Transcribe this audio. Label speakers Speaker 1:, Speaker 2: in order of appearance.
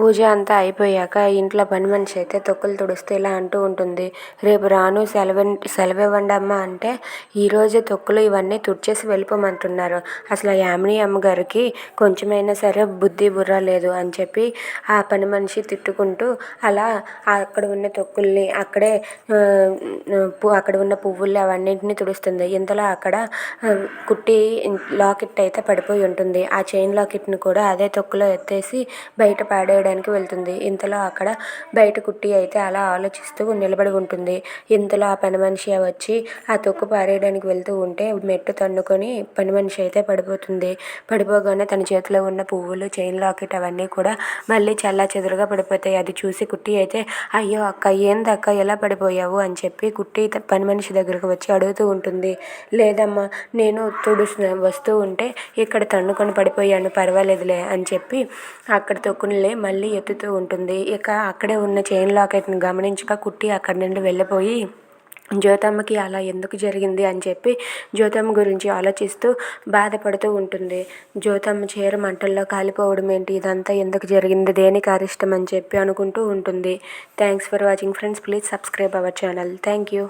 Speaker 1: పూజ అంతా అయిపోయాక ఇంట్లో పని మనిషి అయితే తొక్కులు తుడుస్తూ ఇలా అంటూ ఉంటుంది. రేపు రాను సెలవు సెలవివ్వండి అమ్మ అంటే ఈరోజే తొక్కులు ఇవన్నీ తుడిచేసి వెళ్ళిపోమంటున్నారు. అసలు యామిని అమ్మగారికి కొంచెమైనా సరే బుద్ధి బుర్ర లేదు అని చెప్పి ఆ పని మనిషి తిట్టుకుంటూ అలా అక్కడ ఉన్న తొక్కుల్ని అక్కడే అక్కడ ఉన్న పువ్వుల్ని అవన్నింటినీ తుడుస్తుంది. ఇంతలో అక్కడ కుట్టి లాకెట్ అయితే పడిపోయి ఉంటుంది. ఆ చైన్ లాకెట్ని కూడా అదే తొక్కులో ఎత్తేసి బయట పాడేయడం చేయడానికి వెళ్తుంది. ఇంతలో అక్కడ బయట కుట్టి అయితే అలా ఆలోచిస్తూ నిలబడి ఉంటుంది. ఇంతలో ఆ పని మనిషి వచ్చి ఆ తొక్కు పారేయడానికి వెళ్తూ ఉంటే మెట్టు తన్నుకొని పని మనిషి అయితే పడిపోతుంది. పడిపోగానే తన చేతిలో ఉన్న పువ్వులు చైన్ లాకెట్ అవన్నీ కూడా మళ్ళీ చల్లా చెదురుగా పడిపోతాయి. అది చూసి కుట్టి అయితే అయ్యో అక్క ఏంది అక్క ఎలా పడిపోయావు? అని చెప్పి కుట్టి పని మనిషి దగ్గరకు వచ్చి అడుగుతూ ఉంటుంది. లేదమ్మా నేను తుడుసు వస్తూ ఉంటే ఇక్కడ తన్నుకొని పడిపోయాను పర్వాలేదులే అని చెప్పి అక్కడ తొక్కునిలే మళ్ళీ ఎత్తుతూ ఉంటుంది. ఇక అక్కడే ఉన్న చైన్ లాకెట్ని గమనించక కుట్టి అక్కడి నుండి వెళ్ళిపోయి జ్యోతమ్మకి అలా ఎందుకు జరిగింది? అని చెప్పి జ్యోతమ్మ గురించి ఆలోచిస్తూ బాధపడుతూ ఉంటుంది. జ్యోతమ్మ చీర మంటల్లో కాలిపోవడం ఏంటి? ఇదంతా ఎందుకు జరిగింది? దేనికి అరిష్టం? అని చెప్పి అనుకుంటూ ఉంటుంది. Thanks for watching friends please subscribe our channel thank you